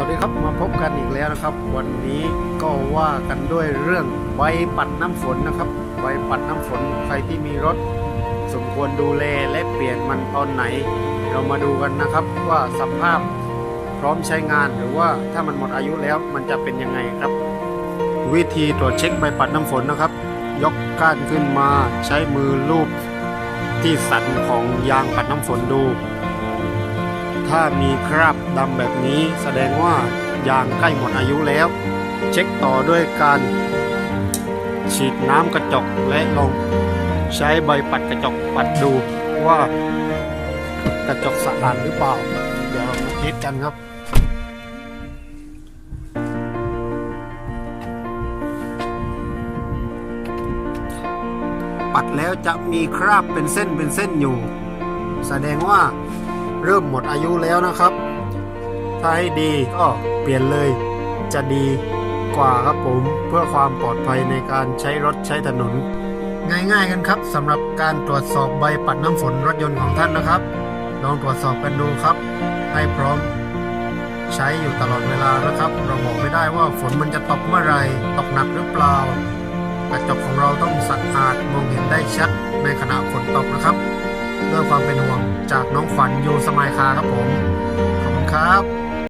วัสดีครับมาพบกันอีกแล้วนะครับ วันนี้ก็ว่ากันด้วยเรื่องใบปัดน้ำฝนนะครับใบปัดน้ำฝนใครที่มีรถ สมควรดูแลและเปลี่ยนมันตอนไหน เรามาดูกันนะครับว่าสภาพพร้อมใช้งานหรือว่าถ้ามันหมดอายุแล้วมันจะเป็นยังไงครับ วิธีตรวจเช็คใบปัดน้ำฝนนะครับ ยกก้านขึ้นมาใช้มือลูบที่สันของยางปัดน้ำฝนดู ถ้ามีคราบดำแบบนี้แสดงว่ายางใกล้หมดอายุแล้ว เช็คต่อด้วยการฉีดน้ำกระจกและลองใช้ใบปัดกระจกปัดดูว่ากระจกสะอาดหรือเปล่า เดี๋ยวมาเทสกันครับปัดแล้วจะมีคราบเป็นเส้นเป็นเส้นอยู่ แสดงว่า เริ่มหมดอายุแล้วนะครับ ถ้าให้ดีก็เปลี่ยนเลยจะดีกว่าครับผมเพื่อความปลอดภัยในการใช้รถใช้ถนน ง่ายๆกันครับสำหรับการตรวจสอบใบปัดน้ำฝนรถยนต์ของท่านนะครับ ลองตรวจสอบกันดูครับ ให้พร้อม ใช้อยู่ตลอดเวลานะครับ เราบอกไม่ได้ว่าฝนมันจะตกเมื่อไรตกหนักหรือเปล่ากระจกของเราต้องสะอาดมองเห็นได้ชัดในขณะฝนตกนะครับ ด้วยความเป็นห่วงจากน้องขวัญยูสมายคาครับผม ขอบคุณครับ